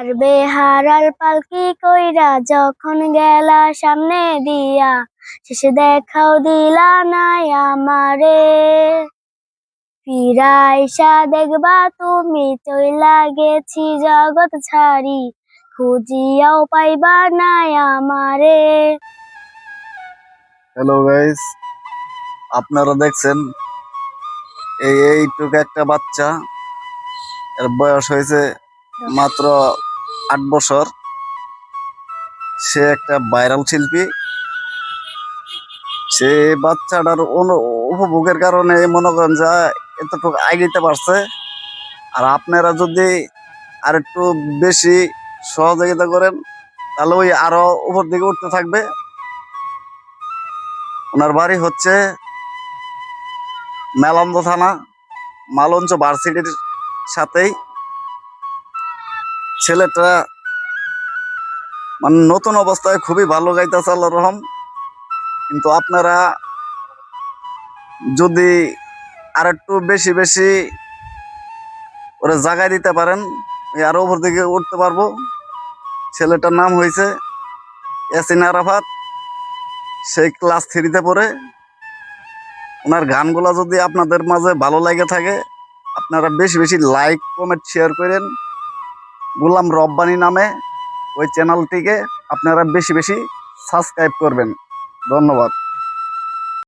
আর বেহারাল পালকি কইরা যখন গেলা সামনে দিয়া, শেষে দেখাও দিলা নাই আমারে। ফিরাইসা দেখবা তুমি চইলা গেছি জগৎ ছাড়ি, খুঁজিয়াও পাইবা নাই আমারে। হ্যালো গাইস আপনারা দেখছেন, এই এইটুকু একটা বাচ্চা, এর বয়স হয়েছে মাত্র আট বছর। সে একটা ভাইরাল শিল্পী। সে বাচ্চাটার উপভোগের কারণে মনে করেন যা এতটুকু আগাইতে পারছে। আর আপনারা যদি আর একটু বেশি সহযোগিতা করেন, তাহলে ওই আরও উপর দিকে উঠতে থাকবে। ওনার বাড়ি হচ্ছে মেলন্দ থানা, মালঞ্চ ভার্সিটির সাথেই। ছেলেটা মানে নতুন অবস্থায় খুবই ভালো গাইতেছে আল্লাহ রহম। কিন্তু আপনারা যদি আর একটু বেশি বেশি ওরা জাগায় দিতে পারেন এই ওপর দিকে উঠতে পারব। ছেলেটার নাম হয়েছে ইয়াসিন আরাফাত। সেই ক্লাস থ্রিতে পড়ে। ওনার গানগুলো যদি আপনাদের মাঝে ভালো লাগে থাকে, আপনারা বেশি বেশি লাইক, কমেন্ট, শেয়ার করেন। গোলাম রব্বানি নামে ওই চ্যানেলটিকে আপনারা বেশি বেশি সাবস্ক্রাইব করবেন। ধন্যবাদ।